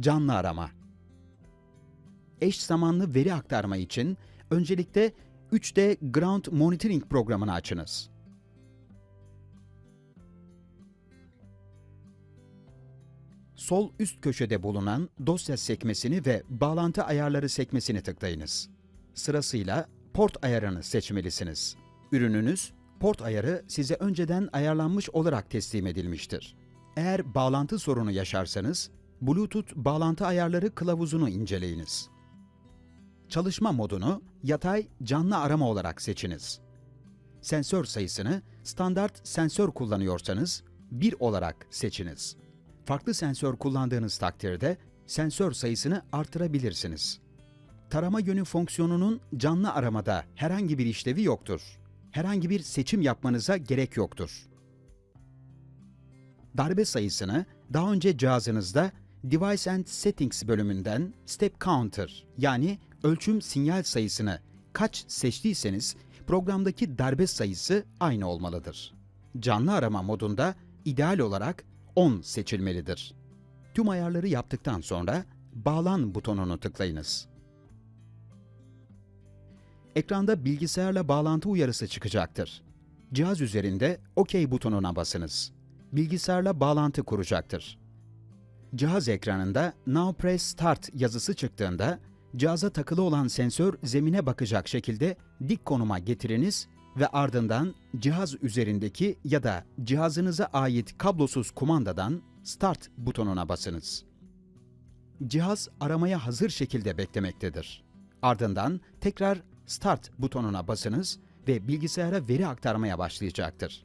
canlı arama. Eş zamanlı veri aktarma için öncelikle 3D Ground Monitoring programını açınız. Sol üst köşede bulunan dosya sekmesini ve bağlantı ayarları sekmesini tıklayınız. Sırasıyla port ayarını seçmelisiniz. Ürününüz port ayarı size önceden ayarlanmış olarak teslim edilmiştir. Eğer bağlantı sorunu yaşarsanız Bluetooth bağlantı ayarları kılavuzunu inceleyiniz. Çalışma modunu yatay canlı arama olarak seçiniz. Sensör sayısını standart sensör kullanıyorsanız 1 olarak seçiniz. Farklı sensör kullandığınız takdirde sensör sayısını artırabilirsiniz. Tarama yönü fonksiyonunun canlı aramada herhangi bir işlevi yoktur. Herhangi bir seçim yapmanıza gerek yoktur. Darbe sayısını daha önce cihazınızda Device and Settings bölümünden Step Counter yani ölçüm sinyal sayısını kaç seçtiyseniz programdaki darbe sayısı aynı olmalıdır. Canlı arama modunda ideal olarak 10 seçilmelidir. Tüm ayarları yaptıktan sonra Bağlan butonunu tıklayınız. Ekranda bilgisayarla bağlantı uyarısı çıkacaktır. Cihaz üzerinde OK butonuna basınız. Bilgisayarla bağlantı kuracaktır. Cihaz ekranında Now Press Start yazısı çıktığında cihaza takılı olan sensör zemine bakacak şekilde dik konuma getiriniz ve ardından cihaz üzerindeki ya da cihazınıza ait kablosuz kumandadan Start butonuna basınız. Cihaz aramaya hazır şekilde beklemektedir. Ardından tekrar Start butonuna basınız ve bilgisayara veri aktarmaya başlayacaktır.